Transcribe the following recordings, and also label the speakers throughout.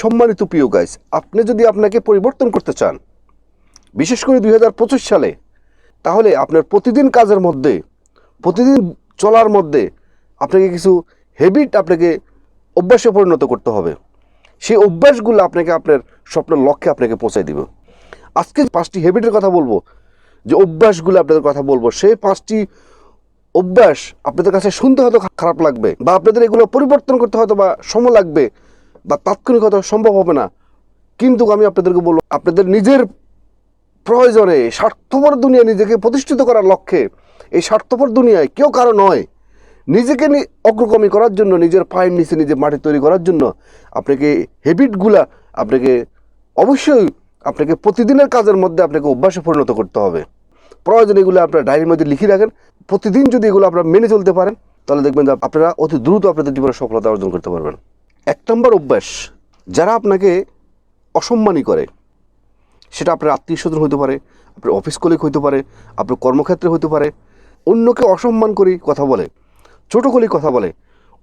Speaker 1: সম্মানিত প্রিয় গাইস আপনি যদি আপনাকে পরিবর্তন করতে চান, বিশেষ করে দুই হাজার পঁচিশ সালে, তাহলে আপনার প্রতিদিন কাজের মধ্যে, প্রতিদিন চলার মধ্যে আপনাকে কিছু হ্যাবিট আপনাকে অভ্যাসে পরিণত করতে হবে। সেই অভ্যাসগুলো আপনাকে আপনার স্বপ্নের লক্ষ্যে আপনাকে পৌঁছায় দিবে। আজকে পাঁচটি হ্যাবিটের কথা বলব, যে অভ্যাসগুলো আপনাদের কথা বলব, সেই পাঁচটি অভ্যাস আপনাদের কাছে শুনতে হয়তো খারাপ লাগবে বা আপনাদের এগুলো পরিবর্তন করতে হয়তো বা সময় লাগবে। বা তাৎক্ষণিকতা সম্ভব হবে না। কিন্তু আমি আপনাদেরকে বলব, আপনাদের নিজের প্রয়োজনে স্বার্থপর দুনিয়া নিজেকে প্রতিষ্ঠিত করার লক্ষ্যে এই স্বার্থপর দুনিয়ায় কেউ কারও নয়। নিজেকে অগ্রগামী করার জন্য, নিজের পায়ের নিচে নিজে মাটি তৈরি করার জন্য আপনাকে হ্যাবিটগুলা আপনাকে অবশ্যই আপনাকে প্রতিদিনের কাজের মধ্যে আপনাকে অভ্যাসে পরিণত করতে হবে। প্রয়োজন এগুলো আপনার ডায়েরির মধ্যে লিখে রাখেন। প্রতিদিন যদি এগুলো আপনারা মেনে চলতে পারেন, তাহলে দেখবেন যে আপনারা অতি দ্রুত আপনাদের জীবনে সফলতা অর্জন করতে পারবেন। নম্বর অভ্যাস যারা আপনাকে অসম্মানী করে, সেটা আপনার আত্মীয় স্বজন হতে পারে, আপনার অফিস কলিগ হতে পারে, আপনার কর্মক্ষেত্রে হতে পারে, অন্যকে অসম্মান করে কথা বলে, ছোট করে কথা বলে,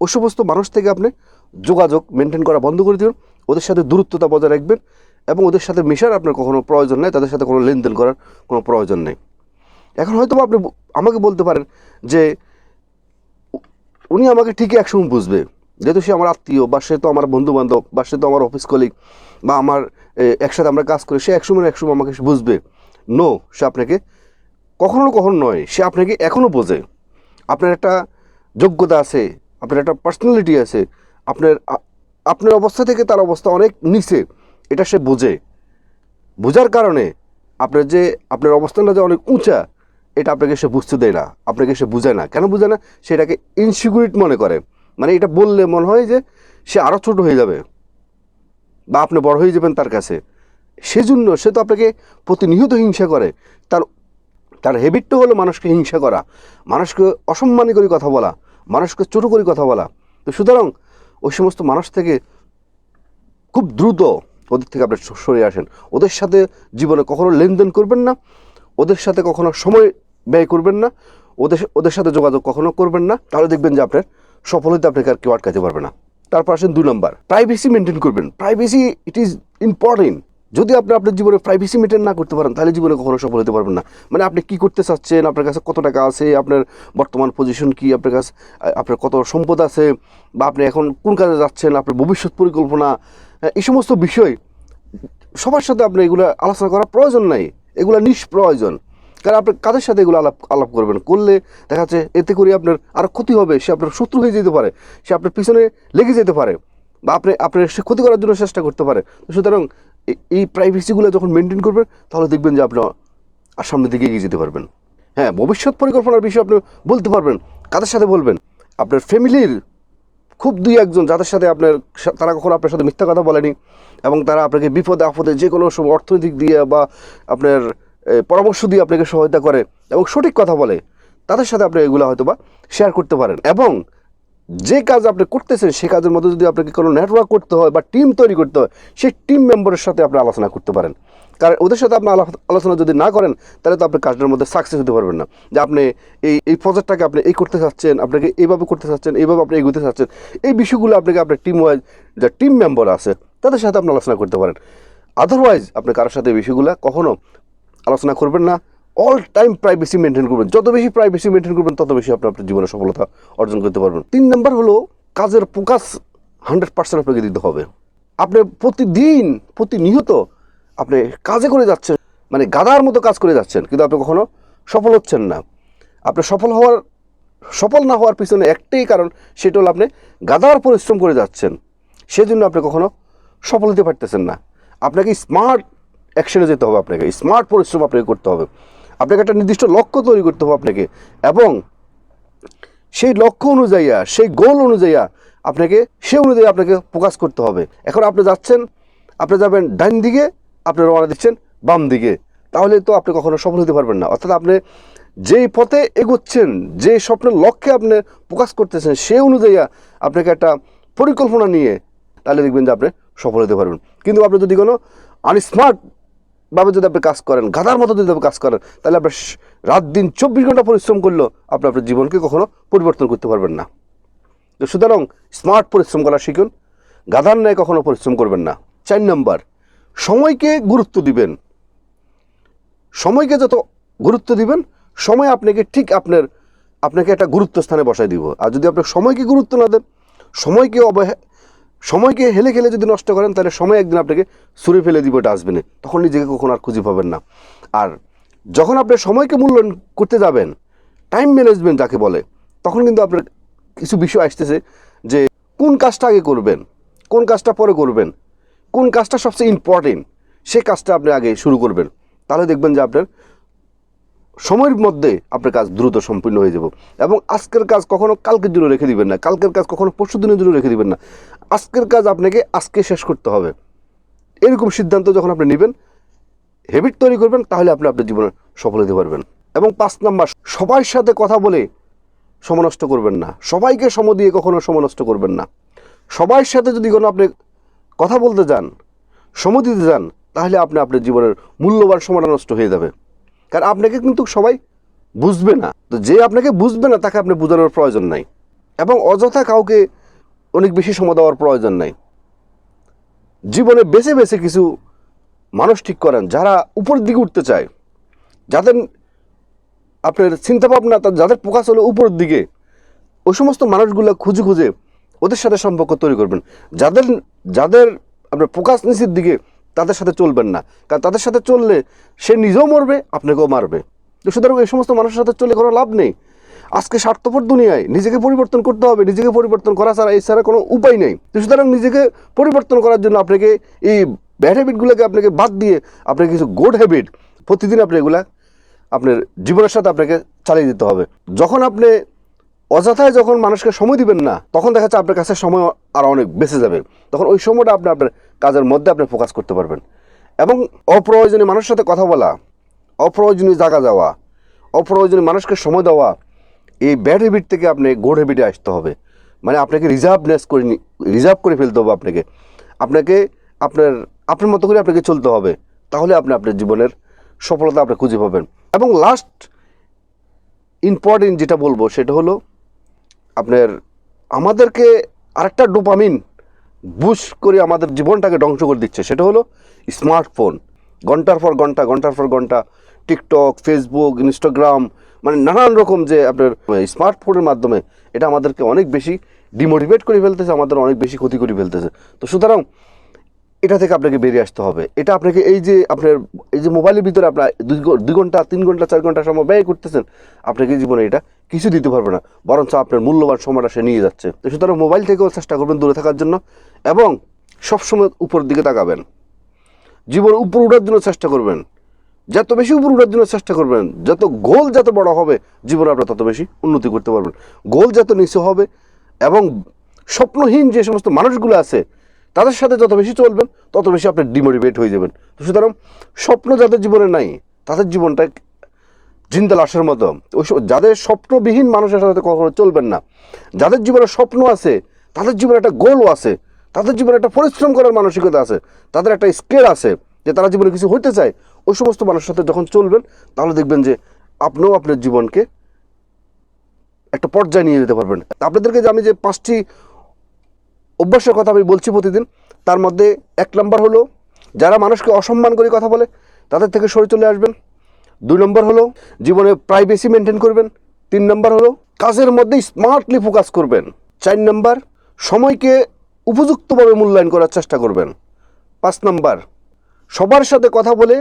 Speaker 1: ওই সমস্ত মানুষ থেকে আপনি যোগাযোগ মেনটেন করা বন্ধ করে দিন ওদের সাথে দূরত্বতা বজায় রাখবেন এবং ওদের সাথে মেশার আপনার কখনো প্রয়োজন নেই, তাদের সাথে কোনো লেনদেন করার কোনো প্রয়োজন নেই। এখন হয়তো আপনি আমাকে বলতে পারেন যে উনি আমাকে ঠিকই একসময় বুঝবে। যেহেতু সে আমার আত্মীয় বা সে তো আমার বন্ধু বান্ধব বা সে তো আমার অফিস কলিগ বা আমার একসাথে আমরা কাজ করি, সে একসময় একসময় আমাকে বুঝবে। নো সে আপনাকে কখনো কখনো নয়, সে আপনাকে এখনও বোঝে। আপনার একটা যোগ্যতা আছে, আপনার একটা পার্সোনালিটি আছে, আপনার আপনার অবস্থা থেকে তার অবস্থা অনেক নিচে, এটা সে বোঝে। বোঝার কারণে আপনার যে, আপনার অবস্থানটা যে অনেক উঁচা, এটা আপনাকে সে বুঝতে দেয় না, আপনাকে সে বুঝায় না। কেন বুঝায় না? সেটাকে ইনসিকিউরিট মনে করে। মানে এটা বললে মনে হয় যে সে আরও ছোট হয়ে যাবে। বা আপনি বড় হয়ে যাবেন তার কাছে। সেজন্য সে তো আপনাকে প্রতিনিয়ত হিংসা করে। তার তার হ্যাবিটটা হলো মানুষকে হিংসা করা। মানুষকে অসম্মানী করে কথা বলা। মানুষকে ছোট করে কথা বলা। তো সুতরাং ওই সমস্ত মানুষ থেকে খুব দ্রুত ওদের থেকে আপনি সরে আসেন। ওদের সাথে জীবনে কখনো লেনদেন করবেন না। ওদের সাথে কখনো সময় ব্যয় করবেন না। ওদের ওদের সাথে যোগাযোগ কখনো করবেন না। তাহলে দেখবেন যে আপনার সফল হতে আপনাকে আর কেউ আটকাতে পারবে না। তারপর আসেন দুই নম্বর প্রাইভেসি মেনটেন করবেন। প্রাইভেসি ইট ইজ ইম্পর্টেন্ট যদি আপনি আপনার জীবনে প্রাইভেসি মেনটেন না করতে পারেন, তাহলে জীবনে কখনো সফল হতে পারবেন না। মানে আপনি কি করতে চাচ্ছেন, আপনার কাছে কত টাকা আছে, আপনার বর্তমান পজিশন কি, আপনার কাছে, আপনার কত সম্পদ আছে, বা আপনি এখন কোন কাজে যাচ্ছেন, আপনার ভবিষ্যৎ পরিকল্পনা, এই সমস্ত বিষয়, সবার সাথে আপনি এগুলো আলোচনা করার প্রয়োজন নাই। এগুলো নিষ্প্রয়োজন। কারণ আপনি কাদের সাথে এগুলো আলাপ আলাপ করবেন? করলে দেখা যাচ্ছে এতে করে আপনার আরও ক্ষতি হবে, সে আপনার শত্রু হয়ে যেতে পারে, সে আপনার পিছনে লেগে যেতে পারে, বা আপনি আপনার সে ক্ষতি করার জন্য চেষ্টা করতে পারে। সুতরাং এই প্রাইভেসিগুলো যখন মেনটেন করবেন, তাহলে দেখবেন যে আপনি আর সামনের দিকে এগিয়ে যেতে পারবেন। হ্যাঁ ভবিষ্যৎ পরিকল্পনার বিষয়ে আপনি বলতে পারবেন, কাদের সাথে বলবেন? আপনার ফ্যামিলির খুব দুই একজন, যাদের সাথে আপনার তারা কখনো আপনার সাথে মিথ্যা কথা বলেনি, এবং তারা আপনাকে বিপদে আপদে যে কোনো সময় অর্থনৈতিক দিয়ে বা আপনার পরামর্শ দিয়ে আপনাকে সহায়তা করে এবং সঠিক কথা বলে, তাদের সাথে আপনি এগুলো হয়তো বা শেয়ার করতে পারেন। এবং যে কাজ আপনি করতেছেন, সে কাজের মধ্যে যদি আপনাকে কোনো নেটওয়ার্ক করতে হয় বা টিম তৈরি করতে হয়, সেই টিম মেম্বারের সাথে আপনি আলোচনা করতে পারেন। কারণ ওদের সাথে আপনি আলোচনা যদি না করেন, তাহলে তো আপনি কাজটার মধ্যে সাকসেস হতে পারবেন না। যে আপনি এই এই প্রজেক্টটাকে আপনি এই করতে চাচ্ছেন, আপনাকে এইভাবে করতে চাচ্ছেন, এইভাবে আপনি এগোতে চাচ্ছেন, এই বিষয়গুলো আপনাকে আপনার টিম ওয়াইজ যা টিম মেম্বার আছে, তাদের সাথে আপনি আলোচনা করতে পারেন। আদারওয়াইজ আপনি কারোর সাথে বিষয়গুলো কখনো আলোচনা করবেন না। অল টাইম প্রাইভেসি মেনটেন করবেন। যত বেশি প্রাইভেসি মেনটেন করবেন, তত বেশি আপনি আপনার জীবনে সফলতা অর্জন করতে পারবেন। তিন নম্বর হলো, কাজের ফোকাস হান্ড্রেড পার্সেন্ট আপনাকে দিতে হবে। আপনি প্রতিদিন, প্রতিনিয়ত আপনি কাজে করে যাচ্ছেন মানে গাদার মতো কাজ করে যাচ্ছেন, কিন্তু আপনি কখনো সফল হচ্ছেন না। আপনি সফল হওয়ার, সফল না হওয়ার পিছনে একটাই কারণ, সেটা হলো আপনি গাদার পরিশ্রম করে যাচ্ছেন। সেজন্য আপনি কখনো সফল হতে পারতেছেন না। আপনাকে স্মার্ট অ্যাকশনে যেতে হবে আপনাকে, স্মার্ট পরিশ্রম আপনাকে করতে হবে। আপনাকে একটা নির্দিষ্ট লক্ষ্য তৈরি করতে হবে আপনাকে এবং সেই লক্ষ্য অনুযায়ী সেই গোল অনুযায়ী আপনাকে সে অনুযায়ী আপনাকে ফোকাস করতে হবে। এখন আপনি যাচ্ছেন, আপনি যাবেন ডান দিকে, আপনি রওনা দিচ্ছেন বাম দিকে। তাহলে তো আপনি কখনো সফল হতে পারবেন না। অর্থাৎ আপনি যেই পথে এগোচ্ছেন যে স্বপ্নের লক্ষ্যে আপনি ফোকাস করতেছেন সে অনুযায়ী আপনাকে একটা পরিকল্পনা নিয়ে তাহলে দেখবেন যে আপনি সফল হতে পারবেন। কিন্তু আপনি যদি কোনো আনস্মার্ট ভাবে যদি আপনি কাজ করেন, গাধার মতো যদি আপনি কাজ করেন, তাহলে আপনার রাত দিন চব্বিশ ঘণ্টা পরিশ্রম করলেও আপনি আপনার জীবনকে কখনো পরিবর্তন করতে পারবেন না। তো সুতরাং স্মার্ট পরিশ্রম করা শিখুন, গাধার ন্যায় কখনো পরিশ্রম করবেন না। চার নম্বর, সময়কে গুরুত্ব দিবেন। সময়কে যত গুরুত্ব দিবেন, সময় আপনাকে ঠিক আপনার, আপনাকে একটা গুরুত্ব স্থানে বসায় দিব। আর যদি আপনি সময়কে গুরুত্ব না দেন, সময়কে অবহে সময়কে হেলে খেলে যদি নষ্ট করেন, তাহলে সময় একদিন আপনাকে সুরে ফেলে দিব ডাস্টবিনে। তখন নিজেকে কখনো আর খুঁজে পাবেন না। আর যখন আপনি সময়কে মূল্যায়ন করতে যাবেন টাইম ম্যানেজমেন্ট যাকে বলে, তখন কিন্তু আপনার কিছু বিষয় আসতেছে যে, কোন কাজটা আগে করবেন, কোন কাজটা পরে করবেন, কোন কাজটা সবচেয়ে ইম্পর্টেন্ট সে কাজটা আপনি আগে শুরু করবেন। তাহলে দেখবেন যে আপনার সময়ের মধ্যে আপনার কাজ দ্রুত সম্পূর্ণ হয়ে যাব। এবং আজকের কাজ কখনো কালকের জন্য রেখে দিবেন না। কালকের কাজ কখনো পরশু দিনের জন্য রেখে দিবেন না। আজকের কাজ আপনাকে আজকে শেষ করতে হবে। এরকম সিদ্ধান্ত যখন আপনি নেবেন হ্যাবিট তৈরি করবেন, তাহলে আপনি আপনার জীবনে সফল হতে পারবেন। এবং পাঁচ নাম্বার সবার সাথে কথা বলে সমনষ্ট করবেন না। সবাইকে সম দিয়ে কখনো সমনষ্ট করবেন না। সবার সাথে যদি কোনো আপনি কথা বলতে যান, সম দিতে যান, তাহলে আপনি আপনার জীবনের মূল্যবান সময়টা নষ্ট হয়ে যাবে। কারণ আপনাকে কিন্তু সবাই বুঝবে না। তো যে আপনাকে বুঝবে না, তাকে আপনি বোঝানোর প্রয়োজন নাই। এবং অযথা কাউকে অনেক বেশি সময় দেওয়ার প্রয়োজন নাই। জীবনে বেছে বেছে কিছু মানুষ ঠিক করেন, যারা উপরের দিকে উঠতে চায়। যাদের আপনার চিন্তাভাবনা যাদের প্রকাশ হলো উপরের দিকে, ওই সমস্ত মানুষগুলো খুঁজে খুঁজে ওদের সাথে সম্পর্ক তৈরি করবেন। যাদের যাদের আপনার প্রকাশ নিচের দিকে তাদের সাথে চলবেন না। কারণ তাদের সাথে চললে সে নিজেও মরবে, আপনাকেও মারবে। সুতরাং এই সমস্ত মানুষের সাথে চলে কোনো লাভ নেই। আজকে স্বার্থপর দুনিয়ায় নিজেকে পরিবর্তন করতে হবে, নিজেকে পরিবর্তন করা ছাড়া এছাড়া কোনো উপায় নেই। সুতরাং নিজেকে পরিবর্তন করার জন্য আপনাকে এই ব্যাড হ্যাবিটগুলোকে আপনাকে বাদ দিয়ে আপনাকে কিছু গুড হ্যাবিট প্রতিদিন আপনি এগুলা আপনার জীবনের সাথে আপনাকে চালিয়ে দিতে হবে। যখন আপনি অযথায় যখন মানুষকে সময় দিবেন না, তখন দেখা যাচ্ছে আপনার কাছে সময় আর অনেক বেঁচে যাবে। তখন ওই সময়টা আপনি আপনার কাজের মধ্যে আপনি ফোকাস করতে পারবেন। এবং অপ্রয়োজনীয় মানুষের সাথে কথা বলা, অপ্রয়োজনীয় জায়গা যাওয়া, অপ্রয়োজনীয় মানুষকে সময় দেওয়া, এই ব্যাড হ্যাবিট থেকে আপনি গুড হ্যাবিটে আসতে হবে। মানে আপনাকে রিজার্ভনেস করে রিজার্ভ করে ফেলতে হবে আপনাকে। আপনাকে, আপনার আপনার মতো করে আপনাকে চলতে হবে। তাহলে আপনি আপনার জীবনের সফলতা আপনি খুঁজে পাবেন। এবং লাস্ট ইম্পর্টেন্ট যেটা বলব সেটা হলো আপনার আমাদেরকে আরেকটা ডোপামিন বুশ করে আমাদের জীবনটাকে ধ্বংস করে দিচ্ছে। সেটা হলো স্মার্টফোন। ঘণ্টার পর ঘণ্টা, ঘণ্টার পর ঘণ্টা, টিকটক, ফেসবুক, ইনস্টাগ্রাম মানে নানান রকম যে আপনার স্মার্টফোনের মাধ্যমে এটা আমাদেরকে অনেক বেশি ডিমোটিভেট করে ফেলতেছে, আমাদের অনেক বেশি ক্ষতি করে ফেলতেছে। তো সুতরাং এটা থেকে আপনাকে বেরিয়ে আসতে হবে। এটা আপনাকে এই যে আপনার, এই যে মোবাইলের ভিতরে আপনার দুই দুই ঘণ্টা, তিন ঘণ্টা, চার ঘণ্টা সময় ব্যয় করতেছেন, আপনাকে জীবনে এটা কিছু দিতে পারবে না। বরঞ্চ আপনার মূল্যবান সময়টা সে নিয়ে যাচ্ছে। তো সুতরাং মোবাইল থেকেও চেষ্টা করবেন দূরে থাকার জন্য এবং সবসময় উপরের দিকে তাকাবেন। জীবন উপর উঠার জন্য চেষ্টা করবেন। যত বেশি উপর উঠার জন্য চেষ্টা করবেন, যত গোল যত বড় হবে, জীবনে আপনার তত বেশি উন্নতি করতে পারবেন। গোল যত নিচু হবে এবং স্বপ্নহীন যে সমস্ত মানুষগুলো আছে তাদের সাথে যত বেশি চলবেন, তত বেশি আপনি ডিমোটিভেট হয়ে যাবেন। তো সুতরাং স্বপ্ন যাদের জীবনে নাই, তাদের জীবনটা জিন্দা লাশের মতো। ওই যাদের স্বপ্নবিহীন মানুষের সাথে কখনো চলবেন না, যাদের জীবনে স্বপ্ন আছে, তাদের জীবনে একটা গোলও আছে, তাদের জীবনে একটা পরিশ্রম করার মানসিকতা আছে, তাদের একটা স্কেল আছে যে তারা জীবনে কিছু হইতে চায়। ওই সমস্ত মানুষের সাথে যখন চলবেন, তাহলে দেখবেন যে আপনিও আপনার জীবনকে একটা পর্যায়ে নিয়ে যেতে পারবেন। আপনাদেরকে যে আমি যে পাঁচটি অভ্যাসের কথা আমি বলছি প্রতিদিন, তার মধ্যে এক নম্বর হলো, যারা মানুষকে অসম্মান করে কথা বলে, তাদের থেকে সরে চলে আসবেন। দুই নম্বর হলো, জীবনে প্রাইভেসি মেনটেন করবেন। তিন নম্বর হলো, কাজের মধ্যে স্মার্টলি ফোকাস করবেন। চার নম্বর, সময়কে উপযুক্তভাবে মূল্যায়ন করার চেষ্টা করবেন। পাঁচ নম্বর, সবার সাথে কথা বলে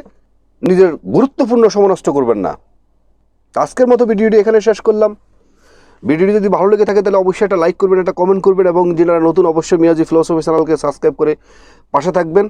Speaker 1: নিজের গুরুত্বপূর্ণ সময় নষ্ট করবেন না। আজকের মতো ভিডিওটি এখানে শেষ করলাম। ভিডিওটি যদি ভালো লেগে থাকে তাহলে অবশ্যই একটা লাইক করবেন, একটা কমেন্ট করবেন এবং যারা নতুন অবশ্যই মিয়াজি ফিলোসফি চ্যানেলকে সাবস্ক্রাইব করে পাশে থাকবেন।